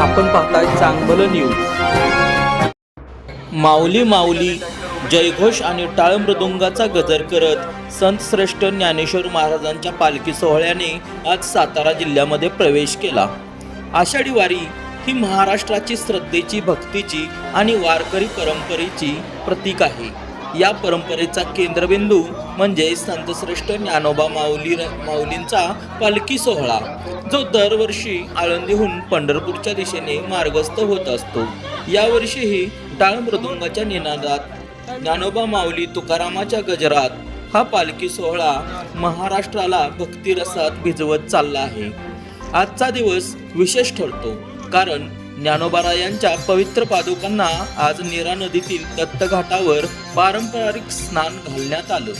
आपण पाहताय चांगलं न्यूज माऊली माऊली जयघोष आणि टाळ मृदुंगाचा गजर करत संत श्रेष्ठ ज्ञानेश्वर महाराजांच्या पालखी सोहळ्याने आज सातारा जिल्ह्यामध्ये प्रवेश केला. आषाढी वारी ही महाराष्ट्राची श्रद्धेची भक्तीची आणि वारकरी परंपरेची प्रतीक आहे. या परंपरेचा केंद्रबिंदू म्हणजे संतश्रेष्ठ ज्ञानोबा माऊली माऊलींचा पालखी सोहळा जो दरवर्षी आळंदीहून पंढरपूरच्या दिशेने मार्गस्थ होत असतो. यावर्षीही टाळ मृदुंगाच्या निनादात ज्ञानोबा माऊली तुकारामाच्या गजरात हा पालखी सोहळा महाराष्ट्राला भक्तिरसात भिजवत चालला आहे. आजचा दिवस विशेष ठरतो कारण ज्ञानोबारायांच्या पवित्र पादुकांना आज नीरा नदीतील दत्तघाटावर पारंपरिक स्नान घालण्यात आलं.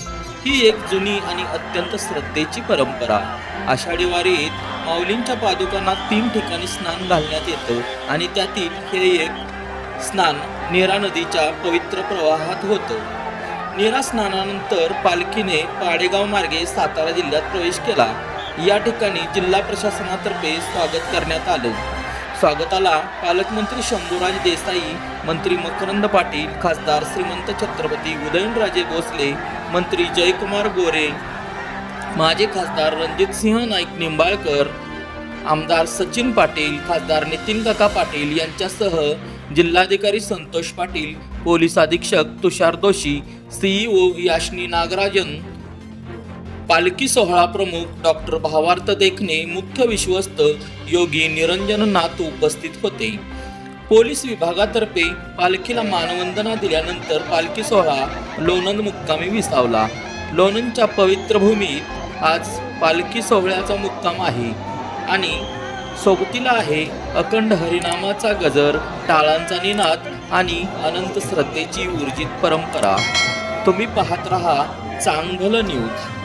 ही एक जुनी आणि अत्यंत श्रद्धेची परंपरा. आषाढी वारीत माऊलींच्या पादुकांना तीन ठिकाणी स्नान घालण्यात येतं आणि त्यातील हे एक स्नान नीरा नदीच्या पवित्र प्रवाहात होतं. नीरा स्नानानंतर पालखीने पाडेगाव मार्गे सातारा जिल्ह्यात प्रवेश केला. या ठिकाणी जिल्हा प्रशासनातर्फे स्वागत करण्यात आलं. स्वागताला पालकमंत्री शंभूराज देसाई मंत्री मकरंद पाटील खासदार श्रीमंत छत्रपती उदयनराजे भोसले मंत्री जयकुमार गोरे माजी खासदार रणजित सिंह नाईक निंबाळकर आमदार सचिन पाटील खासदार नितीन काका पाटील यांच्यासह जिल्हाधिकारी संतोष पाटील पोलीस अधीक्षक तुषार दोशी सीईओ याशनी नागराजन पालखी सोहळा प्रमुख डॉक्टर भावार्थ देखणे मुख्य विश्वस्त योगी निरंजन नाथ उपस्थित होते. पोलीस विभागातर्फे पालखीला मानवंदना दिल्यानंतर पालखी सोहळा लोणंद मुक्कामी विसावला. लोणंदच्या पवित्र भूमीत आज पालखी सोहळ्याचा मुक्काम आहे आणि सोबतीला आहे अखंड हरिनामाचा गजर टाळांचा निनाद आणि अनंत श्रद्धेची ऊर्जित परंपरा. तुम्ही पाहत रहा चांगलं न्यूज.